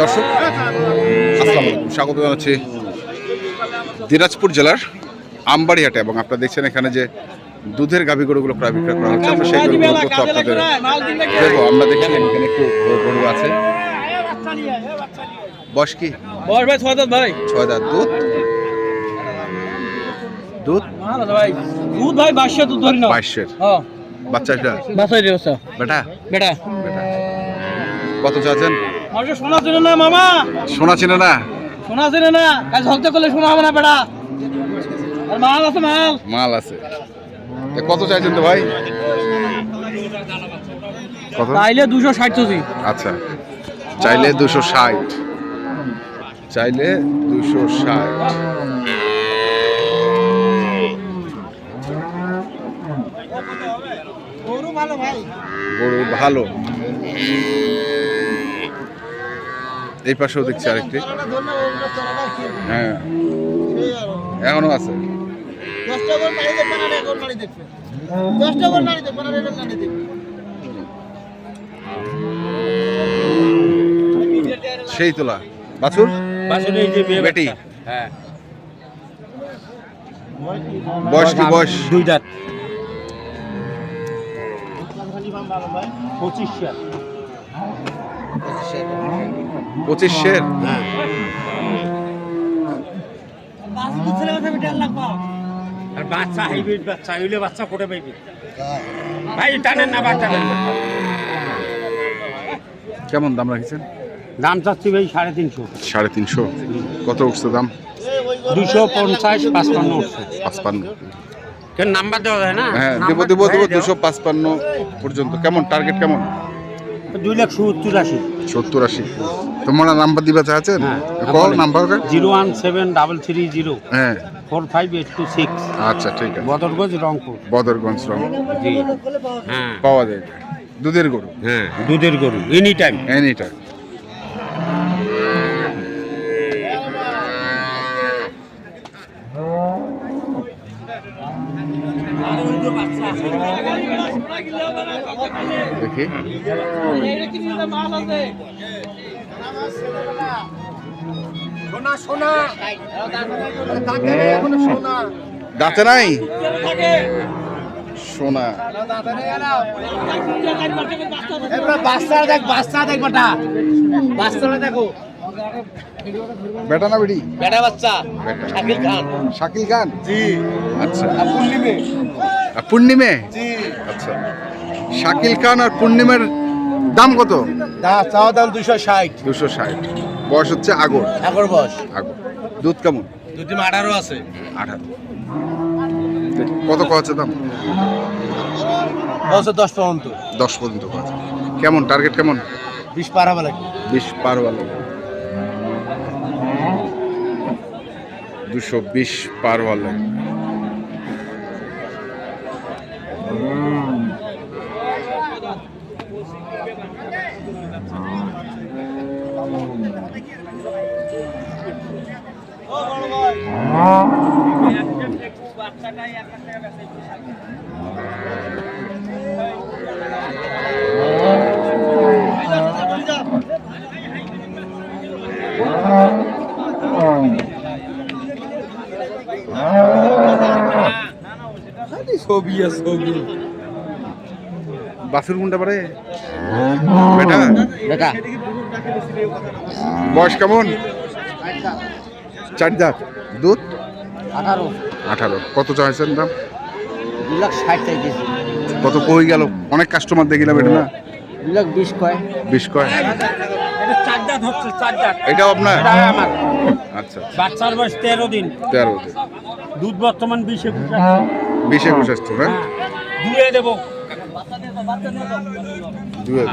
দর্শক আসসালামু আলাইকুম। স্বাগত জানাচ্ছি দিনাজপুর জেলার আমবাড়িহাটে এবং আপনারা দেখছেন এখানে যে দুধের গাভী গরুগুলো প্রায় বিক্রয় করা হচ্ছে। আমরা সেই গরুগুলো তথ্য আপনাদের দেবো। আমরা দেখছি এখানে একটু গরু আছে। বয়স কি? বস ভাই ছয় দাঁত ভাই। ছয় দাঁত। দুধ? দুধ? ভাই। দুধ ভাই বাসা দুধ ধরি না বাইশের। হ্যাঁ। বাচ্চাটা বেটা? বেটা। বেটা। কত চাচ্ছেন? শোনা চেনে না মামা। শোনা চিনে না? শোনা চেনে না। কাজ হকতে করলে শোনা হবে না বেটা। আর মাল আছে মাল। মাল আছে। কত চাইছেন তো ভাই? কত? তাইলে দুশো ষাট চুজি আচ্ছা। চাইলে দুশো ষাট। চাইলে দুশো ষাট। গরু ভালো ভাই। গরু ভালো এই পাশেও দেখছি আরেকটি। হ্যাঁ। এখনও আছে। সেই তোলা। বাছুর? বাসনে এই যে মেয়ে বেটি? হ্যাঁ। বয়স কি বয়স? দুই দাঁত। পঁচিশ পঁচিশ শের আর বাচ্চা হাইব্রিড বাচ্চা হইলে বাচ্চা ফোটে পাইবে। ভাই টানেন না টানেন। কেমন দাম রাখছেন? দাম চাচ্ছি ভাই সাড়ে তিনশো। সাড়ে তিনশো। কত উঠছে দাম? দুশো পঞ্চাশ পাঁচপান্ন উঠছে। পাঁচপান্ন। কেন নাম্বার দেওয়া যায় না? হ্যাঁ দেবো দেবো দেবো দুশো পাঁচপান্ন পর্যন্ত। কেমন টার্গেট কেমন? দুই লাখ সত্তর আশি। সত্তর আশি। তোমার নাম্বার দিবা চাচ্ছেন call number zero one seven double three zero. হ্যাঁ। Four five eight two six. আচ্ছা ঠিক আছে। বদরগঞ্জ রংপুর। বদরগঞ্জ রং জি। হ্যাঁ। পাওয়া যায়। দুধের গরু? হ্যাঁ। দুধের গরু এনি টাইম এনি টাইম দেখি মাল আছে সোনা সোনা। দাঁতে নাই? সোনা। বাচ্চা দেখ বাচ্চা দেখ বেটা। বাচ্চাটা দেখো। বেটা না বেটি? বেটা বাচ্চা। শাকিল খান। শাকিল খান? জি। আচ্ছা। পূর্ণিমে? জি। আচ্ছা। শাকিল খান আর পূর্ণিমের দাম কত? চাওয়া দাম দুশো ষাট। দুশো ষাট। বয়স হচ্ছে আগর? আগর বস আগর। দুধ কেমন? দুটি আঠারো আছে। আঠারো। কত কচ্ছে দাম বছর দশ পর্যন্ত। দশ পর্যন্ত কচ্ছে কেমন? টার্গেট কেমন? বিশ পার হবে লাগবে বিশ পার হওয়া লাগবে দুশো বিশ পার হওয়া লাগবে বাচ্চাটাই একটা ছবি আছে ছবি। বাছুর কোনটা পারে? বেটা। বেটা। বয়স কেমন? চার দাঁত। দুধ? আঠারো। আঠারো। কত চাইছেন দাম? দু লাখ ষাট চাইতেছি। কত কই গেল? অনেক কাস্টমার দেখিলাম এটা না? দু লাখ বিশ কয়। বিশ কয়। এটা চার দাঁত হচ্ছে চার দাঁত। এটাও আপনার? আচ্ছা বাচ্চার বয়স তেরো দিন। তেরো দিন। দুধ বর্তমান বিশ একুশ বিশ একুশ আসতো হ্যাঁ? দুয়ে দেবো। দুয়ে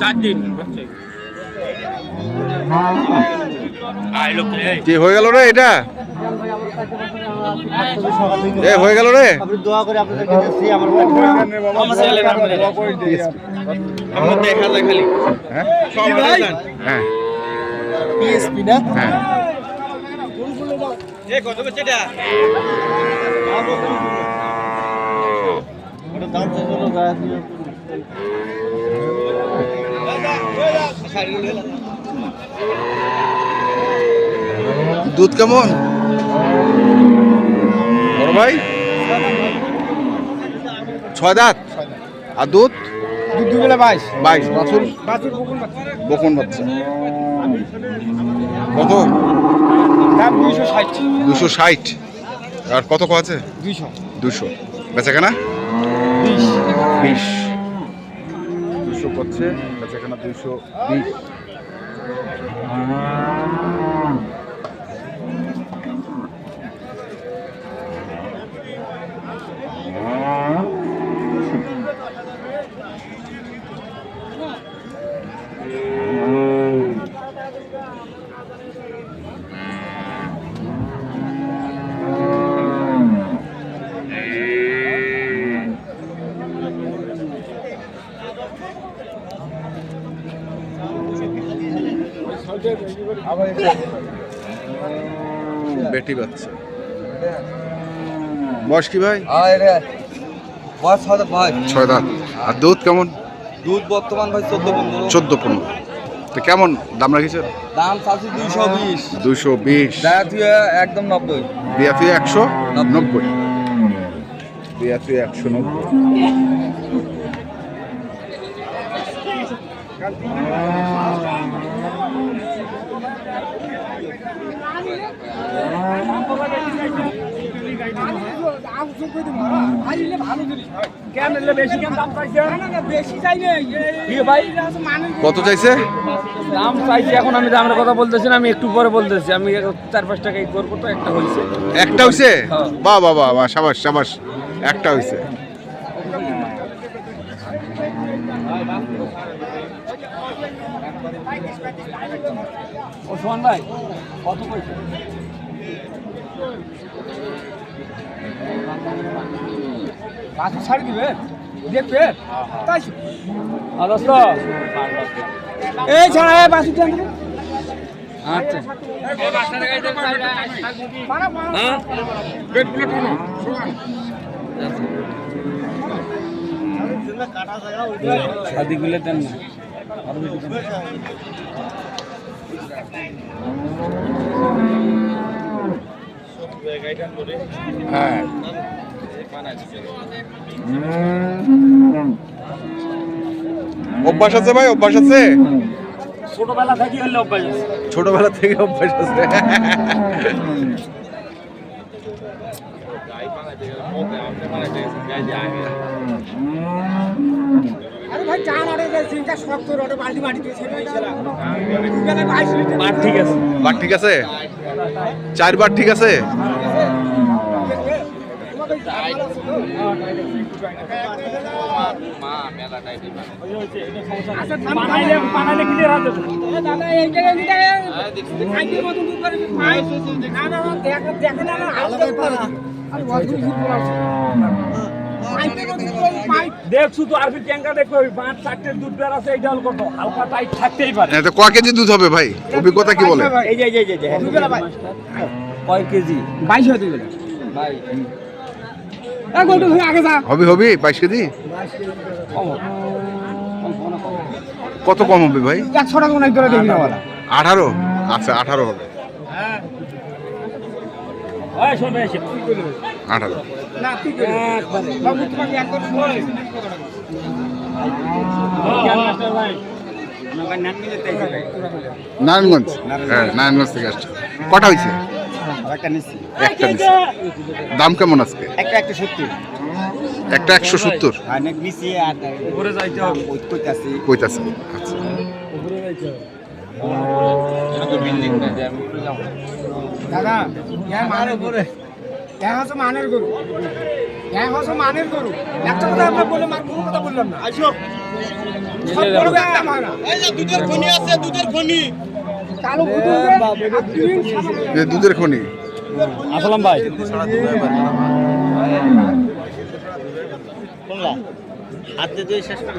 চার দিন। হচ্ছে আইলো এই কি হয়ে গেল রে এটা? এ হয়ে গেল রে? আপনি দোয়া করে আপনাদেরকে দিচ্ছি আমার আমার দেখা যায় খালি হ্যাঁ হ্যাঁ পিএসপি না? হ্যাঁ। এ কত করছে দুধ কেমন? বড় ভাই? ছয় দাঁত? আর দুধ? দুধ দুবেলা বাইশ। বাইশ। বছর? বাছুর বকুন বাচ্চা। কত দাম দুইশো ষাট। দুশো ষাট। আর কত ক আছে? দুইশো। দুশো বেচাকেনা? বিশ। বিশ। দুশো করছে বেচাকেনা দুশো বিশ। বেটি বাচ্চা। বয়স কি ভাই? আরে বয়স হবে ভাই। ছয় দাঁত। আর দুধ কেমন? দুধ বর্তমান ভাই চোদ্দ পনেরো। চোদ্দ পনেরো। তো কেমন দাম রাখিছে দাম চাচ্ছি দুইশো বিশ। দুশো বিশ। দেখা একদম নব্বই। বিয়াতি একশো নব্বই। বিয়াতি একশো নব্বই। কত চাইছে? দাম চাইছি এখন আমি দামের কথা বলতেছি না আমি একটু পরে বলতেছি। আমি চার পাঁচ টাকা করব তো একটা হয়েছে একটা হইছে? হ্যাঁ। বাহ বাহ বাহ বাহ সাবাস সাবাস। একটা হইছে। ও সোহান ভাই কত পয়সা? বাছুর ছাড়ি দিবে? দেখবে? তাই এই ছাড়া আচ্ছা। হ্যাঁ? শাদিগুলো দেন না। আরও বেশি। হ্যাঁ। অভ্যাস আছে ভাই অভ্যাস আছে? ছোটবেলা থেকে হলে অভ্যাস আছে। ছোটবেলা থেকে অভ্যাস আছে। আরে ভাই চা নড়ে যায় চিন্তা শক্ত রডে বালতি মাটি দিয়ে ছেড়ে দুবেলা বাইশ লিটার বাট ঠিক আছে। বার ঠিক আছে? চারবার ঠিক আছে? বানাইলে দেখছু তো আর ট্যাঙ্কা দেখো ওই পাঁচ চারটে দুধ বের আছে এইটা হল কত? হালকা টাইট থাকতেই পারে। হ্যাঁ, তো ক কেজি দুধ হবে ভাই? অভিজ্ঞতা কি বলে এই যে এই যে, এই যে, এই যে দুবেলা ভাই কয় কেজি? বাইশ হয় ভাই। এই গোলটু ধরে আগে যা। হবে হবে বাইশ কেজি? কম কম কম কম কত কম হবে ভাই? একশো টাকা অনেক ধরে দেখি আঠারো? আচ্ছা আঠারো হবে। এসে আঠারো। নারায়ণগঞ্জ? হ্যাঁ নারায়ণগঞ্জ থেকে আসছে। কটা হয়েছে? একটা দাম কেমন আজকে? একটা একটা সত্যি একটা একশো সত্তর? কইতাছি। আচ্ছা। দাদা হ্যাঁ মানের গরু হ্যাঁ হচ্ছে মানের গরু। হ্যাঁ হচ্ছে মানের গরু। একটা কথা আমরা বলে মার কোনো কথা বললাম না। আসো। দুধের খনি আছে দুধের খনি। কালো দুধের খনি। আসলাম ভাই। হাতে দিয়ে শেষ করে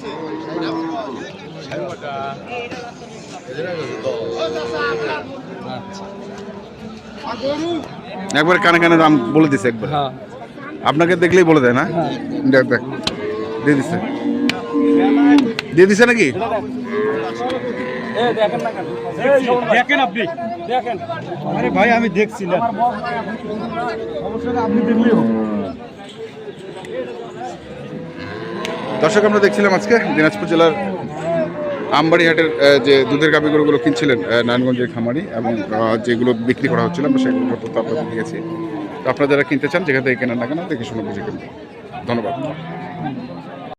একবার কানে কানে দাম বলে দিছে একবার। হ্যাঁ। আপনাকে দেখলেই বলে দেয় না? দেখ দেখ। দিয়ে দিছে। দিয়ে দিছে নাকি? এ দেখেন না কেন? দেখেন আপনি। দেখেন। আরে ভাই আমি দেখছিলাম দর্শক আমরা দেখছিলাম আজকে দিনাজপুর জেলার আমবাড়িহাটের যে দুধের গাভিগুলোগুলো কিনছিলেন নারায়ণগঞ্জের খামারি এবং যেগুলো বিক্রি করা হচ্ছিল, আমরা সেগুলো তথ্য আপনাদের দিয়েছি। তো আপনারা যারা কিনতে চান, যেখান থেকে কেনার না কেন দেখে শুনে বুঝে কিনবেন ধন্যবাদ।